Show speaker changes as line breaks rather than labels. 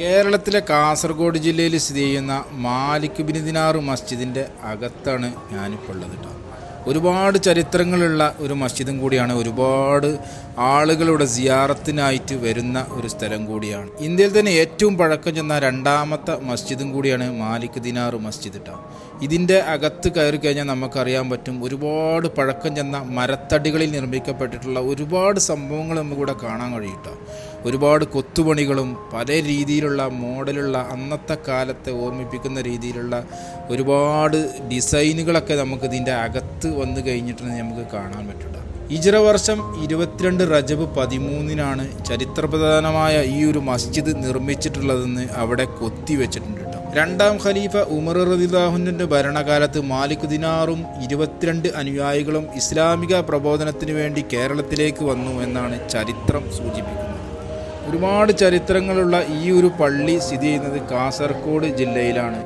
കേരളത്തിലെ കാസർഗോഡ് ജില്ലയിൽ സ്ഥിതി ചെയ്യുന്ന മാലിക് ബിൻ ദിനാർ മസ്ജിദിന്റെ അകത്താണ് ഞാനിപ്പോൾ ഉള്ളത് കേട്ടോ. ഒരുപാട് ചരിത്രങ്ങളുള്ള ഒരു മസ്ജിദും കൂടിയാണ്. ഒരുപാട് ആളുകളുടെ സിയാറത്തിനായിട്ട് വരുന്ന ഒരു സ്ഥലം കൂടിയാണ്. ഇന്ത്യയിൽ തന്നെ ഏറ്റവും പഴക്കം ചെന്ന രണ്ടാമത്തെ മസ്ജിദും കൂടിയാണ് മാലിക് ദിനാർ മസ്ജിദ് കേട്ടോ. ഇതിന്റെ അകത്ത് കയറി കഴിഞ്ഞാൽ നമുക്കറിയാൻ പറ്റും ഒരുപാട് പഴക്കം ചെന്ന മരത്തടികളിൽ നിർമ്മിക്കപ്പെട്ടിട്ടുള്ള ഒരുപാട് സംഭവങ്ങൾ നമുക്കിവിടെ കാണാൻ കഴിയും കേട്ടോ. ഒരുപാട് കൊത്തുപണികളും പല രീതിയിലുള്ള മോഡലുള്ള അന്നത്തെ കാലത്തെ ഓർമ്മിപ്പിക്കുന്ന രീതിയിലുള്ള ഒരുപാട് ഡിസൈനുകളൊക്കെ നമുക്ക് ഇതിന്റെ അകത്ത് വന്നു കഴിഞ്ഞിട്ടുണ്ട് നമുക്ക് കാണാൻ പറ്റും ഇജറ വർഷം ഇരുപത്തിരണ്ട് റജബ് പതിമൂന്നിനാണ് ചരിത്രപ്രധാനമായ ഈ ഒരു മസ്ജിദ് നിർമ്മിച്ചിട്ടുള്ളതെന്ന് അവിടെ കൊത്തി വെച്ചിട്ടുണ്ട് കേട്ടോ. രണ്ടാം ഖലീഫ ഉമർ റദിദാഹുവിന്റെ ഭരണകാലത്ത് മാലിക് ദിനാറും ഇരുപത്തിരണ്ട് അനുയായികളും ഇസ്ലാമിക പ്രബോധനത്തിന് വേണ്ടി കേരളത്തിലേക്ക് വന്നു എന്നാണ് ചരിത്രം സൂചിപ്പിക്കുന്നത്. ഒരുപാട് ചരിത്രങ്ങളുള്ള ഈ ഒരു പള്ളി സ്ഥിതി ചെയ്യുന്നത് കാസർഗോഡ് ജില്ലയിലാണ്.